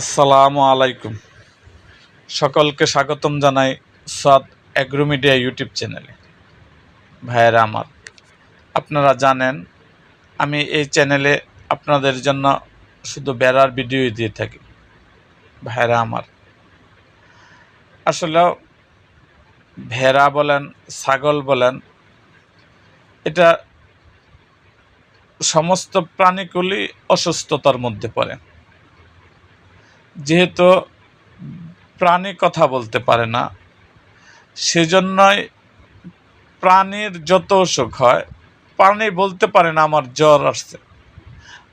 আসসালামু আলাইকুম। সকলকে স্বাগতম জানাই সাদ অ্যাগ্রোমিডিয়া ইউটিউব চ্যানেলে। ভাইয়েরা আমার, আপনারা জানেন, আমি এই চ্যানেলে আপনাদের জন্য শুধু বেড়ার ভিডিওই দিয়ে থাকি। ভাইয়েরা আমার, আসলে ভেড়া বলেন, ছাগল বলেন, এটা সমস্ত প্রাণীগুলি অসুস্থতার মধ্যে পড়ে। যেহেতু প্রাণী কথা বলতে পারে না, সেজন্যই প্রাণীর যত অসুখ হয়, প্রাণী বলতে পারে না আমার জ্বর আসছে।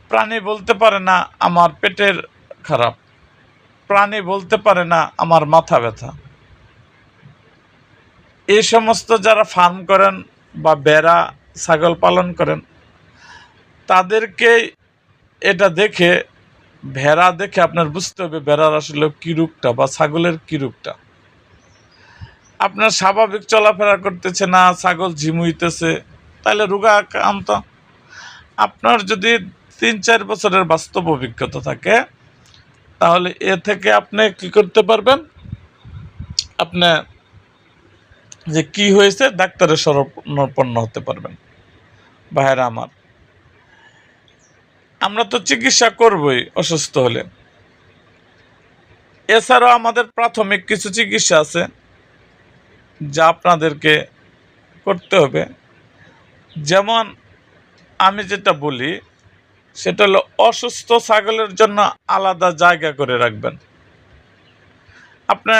প্রাণী বলতে পারে না আমার পেটের খারাপ। প্রাণী বলতে পারে না আমার মাথা ব্যথা। এই সমস্ত যারা ফার্ম করেন বা বেড়া, ছাগল পালন করেন, তাদেরকে এটা দেখে ভেড়া দেখে আপনার বুঝতে হবে ভেড়ার আসলে রূপটা বা ছাগলের রূপটা। আপনার স্বাভাবিক চলাফেরা করতেছে না, ছাগল ঝিমুইতেছে তাহলে রোগা আক্রান্ত আপনার যদি তিন চার বছরের বাস্তব অভিজ্ঞতা থাকে, তাহলে এ থেকে আপনি কি করতে পারবেন? আপনি যে কি হয়েছে, ডাক্তারের শরণাপন্ন হতে পারবেন। ভাইরা আমার। আমরা তো চিকিৎসা করবই, অসুস্থ হলে। এছাড়াও আমাদের প্রাথমিক কিছু চিকিৎসা আছে, যা আপনাদেরকে করতে হবে। যেমন আমি যেটা বলি, সেটা হলো অসুস্থ ছাগলের জন্য আলাদা জায়গা করে রাখবেন। আপনি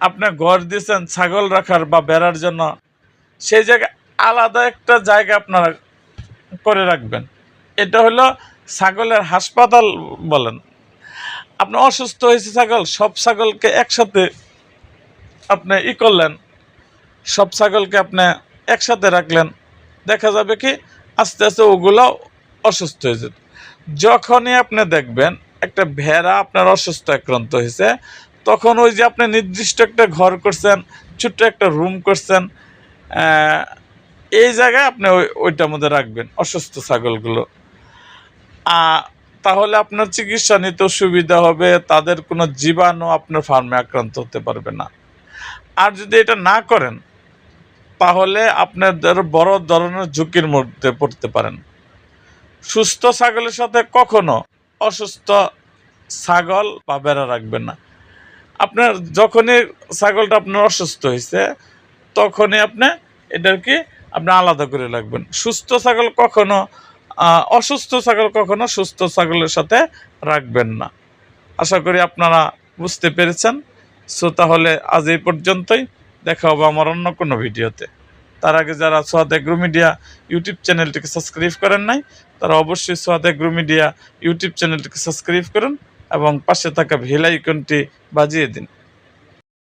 আপনি ঘর দিয়েছেন ছাগল রাখার বা বেড়ার জন্য, সেই জায়গায় আলাদা একটা জায়গা আপনারা করে রাখবেন। এটা হলো ছাগলের হাসপাতাল বলেন। আপনি অসুস্থ হয়েছে ছাগল, সব ছাগলকে একসাথে আপনি ই করলেন, সব ছাগলকে আপনি একসাথে রাখলেন, দেখা যাবে কি আস্তে আস্তে ওগুলো অসুস্থ হয়ে যেত। যখনই আপনি দেখবেন একটা ভেড়া আপনার অসুস্থ আক্রান্ত হয়েছে, তখন ওই যে আপনি নির্দিষ্ট একটা ঘর করছেন, ছোট্ট একটা রুম করছেন এই জায়গায় আপনি ওই, ওইটার মধ্যে রাখবেন, অসুস্থ ছাগলগুলো। তাহলে আপনার চিকিৎসা নিতেও সুবিধা হবে, তাদের কোনো জীবাণু আপনার ফার্মে আক্রান্ত হতে পারবে না। আর যদি এটা না করেন, তাহলে আপনাদের বড় ধরনের ঝুঁকির মধ্যে পড়তে পারেন। সুস্থ ছাগলের সাথে কখনো অসুস্থ ছাগল বা বেড়া রাখবেন না। আপনার যখনই ছাগলটা আপনার অসুস্থ হয়েছে তখনই আপনি এটাকে আপনি আলাদা করে রাখবেন। সুস্থ ছাগল কখনো অসুস্থ ছাগল কখনো সুস্থ ছাগলের সাথে রাখবেন না। আশা করি আপনারা বুঝতে পেরেছেন। সো তাহলে আজ এই পর্যন্তই। দেখা হবে আমার অন্য কোনো ভিডিওতে। তার আগে যারা এগ্রো মিডিয়া ইউটিউব চ্যানেলটিকে সাবস্ক্রাইব করেন নাই, তারা অবশ্যই এগ্রো মিডিয়া ইউটিউব চ্যানেলটিকে সাবস্ক্রাইব করুন এবং পাশে থাকা ভেল আইকনটি বাজিয়ে দিন।